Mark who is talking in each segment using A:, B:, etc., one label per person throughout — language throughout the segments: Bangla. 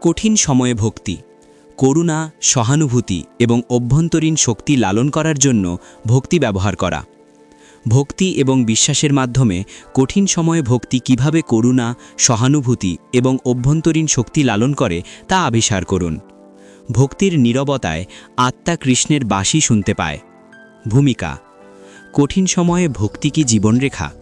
A: কঠিন সময়ে ভক্তি, করুণা, সহানুভূতি এবং অভ্যন্তরীণ শক্তি লালন করার জন্য ভক্তি ব্যবহার করা। ভক্তি এবং বিশ্বাসের মাধ্যমে কঠিন সময়ে ভক্তি কীভাবে করুণা, সহানুভূতি এবং অভ্যন্তরীণ শক্তি লালন করে তা আবিষ্কার করুন। ভক্তির নীরবতায় আত্মা কৃষ্ণের বাঁশি শুনতে পায়। ভূমিকা, কঠিন সময়ে ভক্তি কি জীবনরেখা?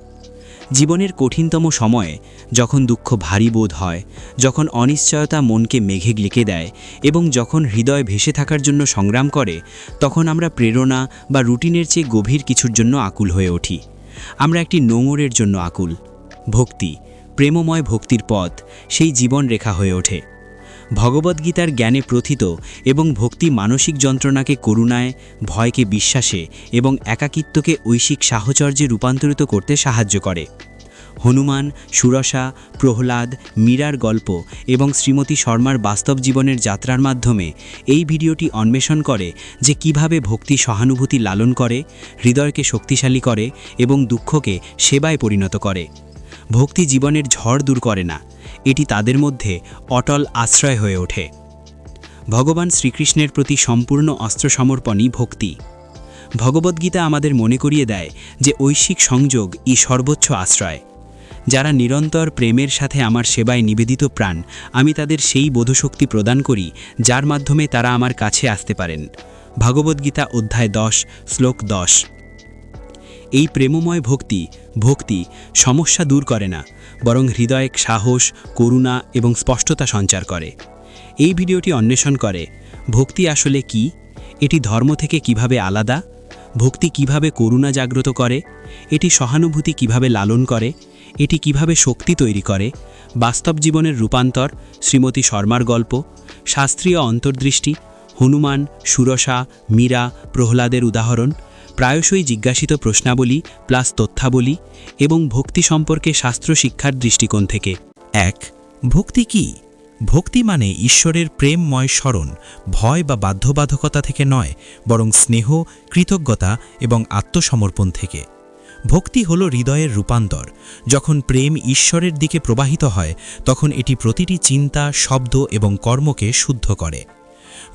A: জীবনের কঠিনতম সময়ে যখন দুঃখ ভারী বোধ হয়, যখন অনিশ্চয়তা মনকে মেঘে লিখে দেয় এবং যখন হৃদয় ভেসে থাকার জন্য সংগ্রাম করে, তখন আমরা প্রেরণা বা রুটিনের চেয়ে গভীর কিছুর জন্য আকুল হয়ে উঠি। আমরা একটি নোংরের জন্য আকুল। ভক্তি, প্রেমময় ভক্তির পথ, সেই জীবন রেখা হয়ে ওঠে। ভগবদ্গীতার জ্ঞানে প্রথিত এবং ভক্তি মানসিক যন্ত্রণাকে করুণায়, ভয়কে বিশ্বাসে এবং একাকিত্বকে ঐশিক সাহচর্যে রূপান্তরিত করতে সাহায্য করে। হনুমান, সুরসা, প্রহ্লাদ, মীরার গল্প এবং শ্রীমতী শর্মার বাস্তব জীবনের যাত্রার মাধ্যমে এই ভিডিওটি অন্বেষণ করে যে কীভাবে ভক্তি সহানুভূতি লালন করে, হৃদয়কে শক্তিশালী করে এবং দুঃখকে সেবায় পরিণত করে। ভক্তি জীবনের ঝড় দূর করে না এটি তাদের মধ্যে অটল আশ্রয় হয়ে ওঠে। ভগবান শ্রীকৃষ্ণের প্রতি সম্পূর্ণ অস্ত্র সমর্পণই ভক্তি। ভগবদ্গীতা আমাদের মনে করিয়ে দেয় যে ঐশিক সংযোগ ই সর্বোচ্চ আশ্রয়। যারা নিরন্তর প্রেমের সাথে আমার সেবায় নিবেদিত প্রাণ, আমি তাদের সেই বোধশক্তি প্রদান করি, যার মাধ্যমে তারা আমার কাছে আসতে পারেন। ভগবদ্গীতা অধ্যায় দশ, শ্লোক দশ। এই প্রেমময় ভক্তি ভক্তি সমস্যা দূর করে না বরং হৃদয়ে, সাহস, করুণা এবং স্পষ্টতা সঞ্চার করে। এই ভিডিওটি অন্বেষণ করে, ভক্তি আসলে কি? এটি ধর্ম থেকে কীভাবে আলাদা? ভক্তি কীভাবে করুণা জাগ্রত করে? এটি সহানুভূতি কীভাবে লালন করে? এটি কীভাবে শক্তি তৈরি করে? বাস্তব জীবনের রূপান্তর, শ্রীমতী শর্মার গল্প, শাস্ত্রীয় অন্তর্দৃষ্টি, হনুমান, সুরসা, মীরা, প্রহ্লাদের উদাহরণ প্রায়শই জিজ্ঞাসিত প্রশ্নাবলী, প্লাস তথ্যাবলী এবং ভক্তি সম্পর্কে শাস্ত্র শিক্ষার দৃষ্টিকোণ থেকে।
B: এক, ভক্তি কি? ভক্তি মানে ঈশ্বরের প্রেমময় স্মরণ, ভয় বা বাধ্যবাধকতা থেকে নয়, বরং স্নেহ, কৃতজ্ঞতা এবং আত্মসমর্পণ থেকে। ভক্তি হল হৃদয়ের রূপান্তর। যখন প্রেম ঈশ্বরের দিকে প্রবাহিত হয়, তখন এটি প্রতিটি চিন্তা, শব্দ এবং কর্মকে শুদ্ধ করে।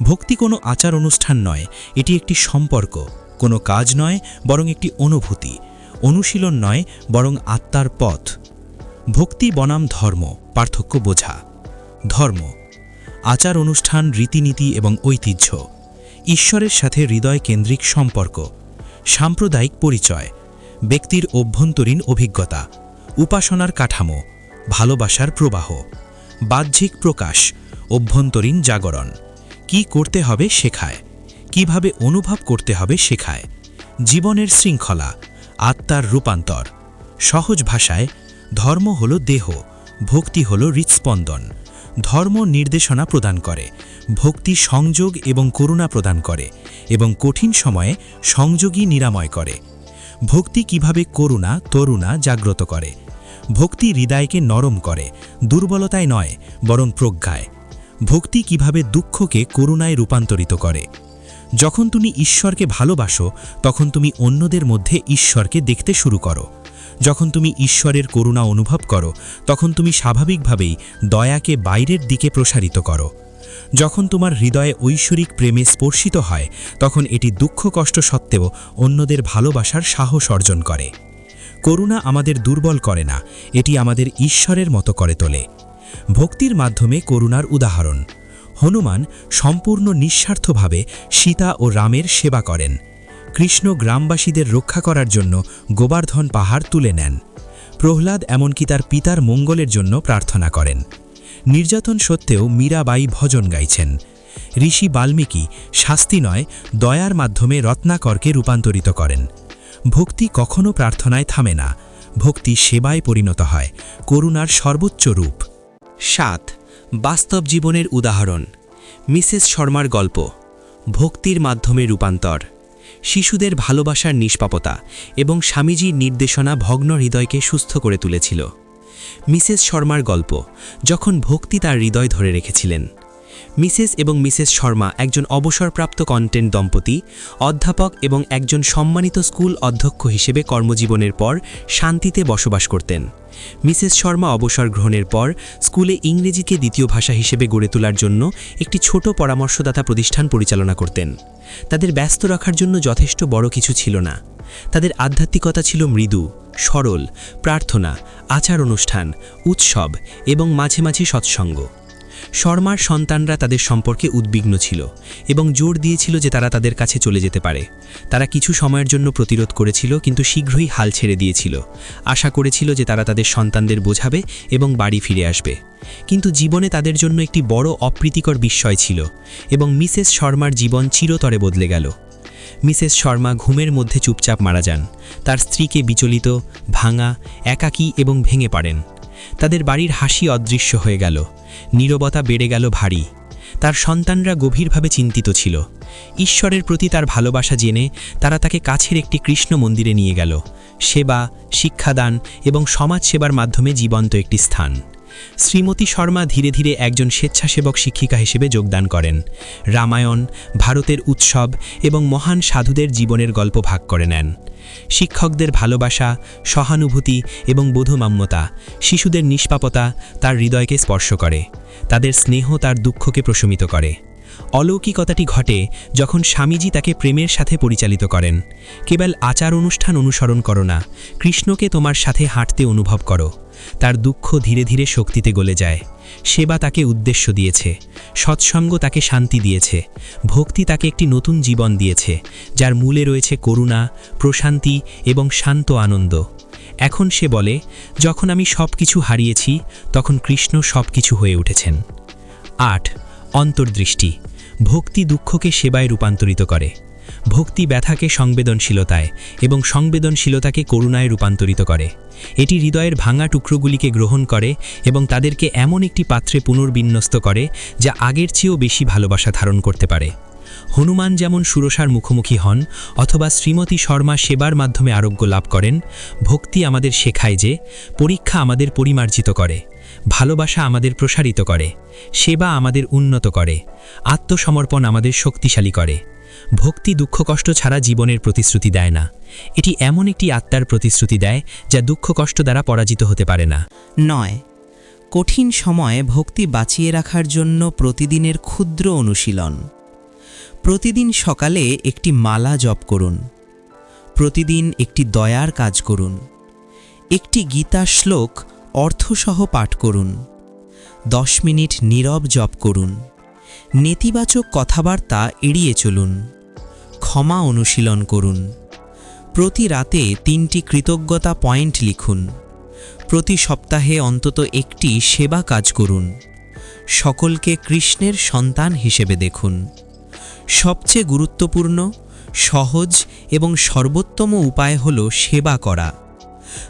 B: ভক্তি কোনো আচার অনুষ্ঠান নয়, এটি একটি সম্পর্ক। কোনো কাজ নয়, বরং একটি অনুভূতি। অনুশীলন নয়, বরং আত্মার পথ। ভক্তি বনাম ধর্ম, পার্থক্য বোঝা। ধর্ম, আচার অনুষ্ঠান, রীতিনীতি এবং ঐতিহ্য। ঈশ্বরের সাথে হৃদয় কেন্দ্রিক সম্পর্ক। সাম্প্রদায়িক পরিচয়। ব্যক্তির অভ্যন্তরীণ অভিজ্ঞতা। উপাসনার কাঠামো। ভালোবাসার প্রবাহ। বাহ্যিক প্রকাশ। অভ্যন্তরীণ জাগরণ। কি করতে হবে শেখায়। কীভাবে অনুভব করতে হবে শেখায়। জীবনের শৃঙ্খলা, আত্মার রূপান্তর। সহজ ভাষায়, ধর্ম হল দেহ, ভক্তি হল হৃৎস্পন্দন। ধর্ম নির্দেশনা প্রদান করে, ভক্তি সংযোগ এবং করুণা প্রদান করে এবং কঠিন সময়ে সংযোগী নিরাময় করে। ভক্তি কীভাবে করুণা, তরুণা জাগ্রত করে। ভক্তি হৃদয়কে নরম করে, দুর্বলতায় নয়, বরং প্রজ্ঞায়। ভক্তি কীভাবে দুঃখকে করুণায় রূপান্তরিত করে। যখন তুমি ঈশ্বরকে ভালোবাসো, তখন তুমি অন্যদের মধ্যে ঈশ্বরকে দেখতে শুরু করো। যখন তুমি ঈশ্বরের করুণা অনুভব করো, তখন তুমি স্বাভাবিকভাবেই দয়াকে বাইরের দিকে প্রসারিত করো। যখন তোমার হৃদয়ে ঐশ্বরিক প্রেমে স্পর্শিত হয়, তখন এটি দুঃখ কষ্ট সত্ত্বেও অন্যদের ভালোবাসার সাহস অর্জন করে। করুণা আমাদের দুর্বল করে না, এটি আমাদের ঈশ্বরের মতো করে তোলে। ভক্তির মাধ্যমে করুণার উদাহরণ। হনুমান সম্পূর্ণ নিঃস্বার্থভাবে সীতা ও রামের সেবা করেন। কৃষ্ণ গ্রামবাসীদের রক্ষা করার জন্য গোবর্ধন পাহাড় তুলে নেন। প্রহ্লাদ এমনকি তার পিতার মঙ্গলের জন্য প্রার্থনা করেন। নির্যাতন সত্ত্বেও মীরাবাই ভজন গাইছেন। ঋষি বাল্মীকি শাস্তি নয়, দয়ার মাধ্যমে রত্নাকরকে রূপান্তরিত করেন। ভক্তি কখনো প্রার্থনায় থামে না। ভক্তি সেবায় পরিণত হয়। করুণার সর্বোচ্চ রূপ।
A: সাত বাস্তব জীবনের উদাহরণ, মিসেস শর্মার গল্প, ভক্তির মাধ্যমে রূপান্তর, শিশুদের ভালোবাসার নিষ্পাপতা এবং স্বামীজির নির্দেশনা ভগ্ন হৃদয়কে সুস্থ করে তুলেছিল। মিসেস শর্মার গল্প, যখন ভক্তি তার হৃদয় ধরে রেখেছিলেন।
B: মিসেস এবং মিসেস শর্মা একজন অবসরপ্রাপ্ত কন্টেন্ট দম্পতি, অধ্যাপক এবং একজন সম্মানিত স্কুল অধ্যক্ষ হিসেবে কর্মজীবনের পর শান্তিতে বসবাস করতেন। মিসেস শর্মা অবসর গ্রহণের পর স্কুলে ইংরেজিকে দ্বিতীয় ভাষা হিসেবে গড়ে তোলার জন্য একটি ছোট পরামর্শদাতা প্রতিষ্ঠান পরিচালনা করতেন। তাদের ব্যস্ত রাখার জন্য যথেষ্ট বড় কিছু ছিল না। তাদের আধ্যাত্মিকতা ছিল মৃদু, সরল, প্রার্থনা, আচার অনুষ্ঠান, উৎসব এবং মাঝে মাঝে সৎসঙ্গ। শর্মার সন্তানরা তাদের সম্পর্কে উদ্বিগ্ন ছিল এবং জোর দিয়েছিল যে তারা তাদের কাছে চলে যেতে পারে। তারা কিছু সময়ের জন্য প্রতিরোধ করেছিল, কিন্তু শীঘ্রই হাল ছেড়ে দিয়েছিল। আশা করেছিল যে তারা তাদের সন্তানদের বোঝাবে এবং বাড়ি ফিরে আসবে। কিন্তু জীবনে তাদের জন্য একটি বড় অপ্রীতিকর বিস্ময় ছিল এবং মিসেস শর্মার জীবন চিরতরে বদলে গেল। মিসেস শর্মা ঘুমের মধ্যে চুপচাপ মারা যান। তার স্ত্রীকে বিচলিত, ভাঙা, একাকী এবং ভেঙে পড়েন। তাদের বাড়ির হাসি অদৃশ্য হয়ে গেল। নীরবতা বেড়ে গেল ভারী। তার সন্তানরা গভীরভাবে চিন্তিত ছিল। ঈশ্বরের প্রতি তার ভালোবাসা জেনে তারা তাকে কাছের একটি কৃষ্ণ মন্দিরে নিয়ে গেল। সেবা, শিক্ষাদান এবং সমাজসেবার মাধ্যমে জীবন্ত একটি স্থান। শ্রীমতী শর্মা ধীরে ধীরে একজন স্বেচ্ছাসেবক শিক্ষিকা হিসেবে যোগদান করেন। রামায়ণ, ভারতের উৎসব এবং মহান সাধুদের জীবনের গল্প ভাগ করে নেন। শিক্ষকদের ভালোবাসা, সহানুভূতি এবং বোধমাম্যতা শিশুদের নিষ্পাপতা তার হৃদয়কে স্পর্শ করে। তাদের স্নেহ তার দুঃখকে প্রশমিত করে। অলৌকিকতাটি ঘটে যখন স্বামীজি তাকে প্রেমের সাথে পরিচালিত করেন। কেবল আচার অনুষ্ঠান অনুসরণ করো না, কৃষ্ণকে তোমার সাথে হাঁটতে অনুভব করো। তার দুঃখ ধীরে ধীরে শক্তিতে গলে যায়। সেবা তাকে উদ্দেশ্য দিয়েছে। সৎসঙ্গ তাকে শান্তি দিয়েছে। ভক্তি তাকে একটি নতুন জীবন দিয়েছে, যার মূলে রয়েছে করুণা, প্রশান্তি এবং শান্ত আনন্দ। এখন সে বলে, যখন আমি সব কিছু হারিয়েছি, তখন কৃষ্ণ সব কিছু হয়ে উঠেছেন। আট, অন্তর্দৃষ্টি। ভক্তি দুঃখকে সেবায় রূপান্তরিত করে। ভক্তি ব্যথাকে সংবেদনশীলতায় এবং সংবেদনশীলতাকে করুণায় রূপান্তরিত করে। এটি হৃদয়ের ভাঙা টুকরোগুলিকে গ্রহণ করে এবং তাদেরকে এমন একটি পাত্রে পুনর্বিন্যস্ত করে যা আগের চেয়েও বেশি ভালোবাসা ধারণ করতে পারে। হনুমান যেমন সুরসার মুখোমুখি হন অথবা শ্রীমতী শর্মা সেবার মাধ্যমে আরোগ্য লাভ করেন, ভক্তি আমাদের শেখায় যে পরীক্ষা আমাদের পরিমার্জিত করে, ভালোবাসা আমাদের প্রসারিত করে, সেবা আমাদের উন্নত করে, আত্মসমর্পণ আমাদের শক্তিশালী করে। ভক্তি, দুঃখ, কষ্ট ছাড়া জীবনের প্রতিশ্রুতি দেয় না। এটি এমন একটি আত্মার প্রতিশ্রুতি দেয়, যা দুঃখ, কষ্ট দ্বারা পরাজিত হতে পারে না।
C: নয়। কঠিন সময়ে ভক্তি বাঁচিয়ে রাখার জন্য প্রতিদিনের ক্ষুদ্র অনুশীলন। প্রতিদিন সকালে একটি মালা জপ করুন। প্রতিদিন একটি দয়ার কাজ করুন। একটি গীতা শ্লোক অর্থসহ পাঠ করুন। দশ মিনিট নীরব জপ করুন। নেতিবাচক কথাবার্তা এড়িয়ে চলুন। ক্ষমা অনুশীলন করুন। প্রতি রাতে তিনটি কৃতজ্ঞতা পয়েন্ট লিখুন। প্রতি সপ্তাহে অন্তত একটি সেবা কাজ করুন। সকলকে কৃষ্ণের সন্তান হিসেবে দেখুন। সবচেয়ে গুরুত্বপূর্ণ, সহজ এবং সর্বোত্তম উপায় হল সেবা করা।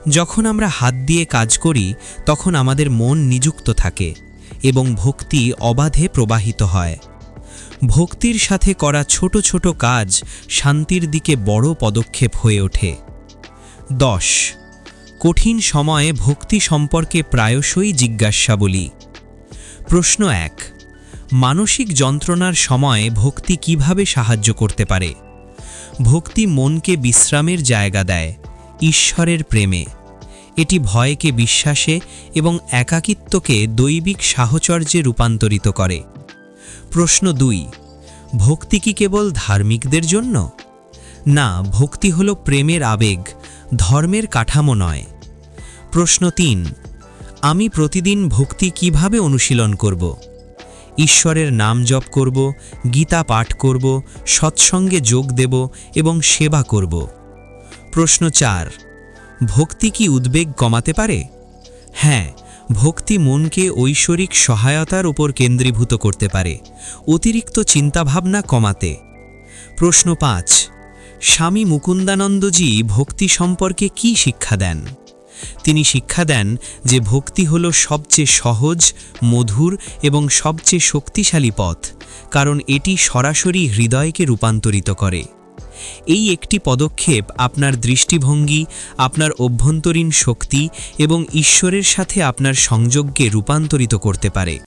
C: যখন আমরা হাত দিয়ে কাজ করি, তখন আমাদের মন নিযুক্ত থাকে। এবং ভক্তি অবাধে প্রবাহিত হয়। ভক্তির সাথে করা ছোট ছোট কাজ শান্তির দিকে বড় পদক্ষেপ হয়ে ওঠে। দশ। কঠিন সময়ে ভক্তি সম্পর্কে প্রায়শই জিজ্ঞাসাবলী প্রশ্ন এক। মানসিক যন্ত্রণার সময় ভক্তি কীভাবে সাহায্য করতে পারে? ভক্তি মনকে বিশ্রামের জায়গা দেয়, ঈশ্বরের প্রেমে। এটি ভয়কে বিশ্বাসে এবং একাকিত্বকে দৈবিক সাহচর্যে রূপান্তরিত করে। প্রশ্ন দুই, ভক্তি কি কেবল ধার্মিকদের জন্য? না, ভক্তি হল প্রেমের আবেগ, ধর্মের কাঠামো নয়। প্রশ্ন তিন, আমি প্রতিদিন ভক্তি কীভাবে অনুশীলন করব? ঈশ্বরের নাম জপ করব, গীতা পাঠ করব, সৎসঙ্গে যোগ দেব এবং সেবা করব। প্রশ্ন চার ভক্তি কি উদ্বেগ কমাতে পারে? হ্যাঁ ভক্তি মনকে ঐশ্বরিক সহায়তার উপর কেন্দ্রীভূত করতে পারে, অতিরিক্ত চিন্তাভাবনা কমাতে। প্রশ্ন পাঁচ, স্বামী মুকুন্দানন্দজি ভক্তি সম্পর্কে কি শিক্ষা দেন? তিনি শিক্ষা দেন যে ভক্তি হল সবচেয়ে সহজ, মধুর এবং সবচেয়ে শক্তিশালী পথ, কারণ এটি সরাসরি হৃদয়কে রূপান্তরিত করে। এই একটি পদক্ষেপ আপনার দৃষ্টিভঙ্গি, আপনার অভ্যন্তরীণ শক্তি এবং ঈশ্বরের সাথে আপনার সংযোগকে রূপান্তরিত করতে পারে।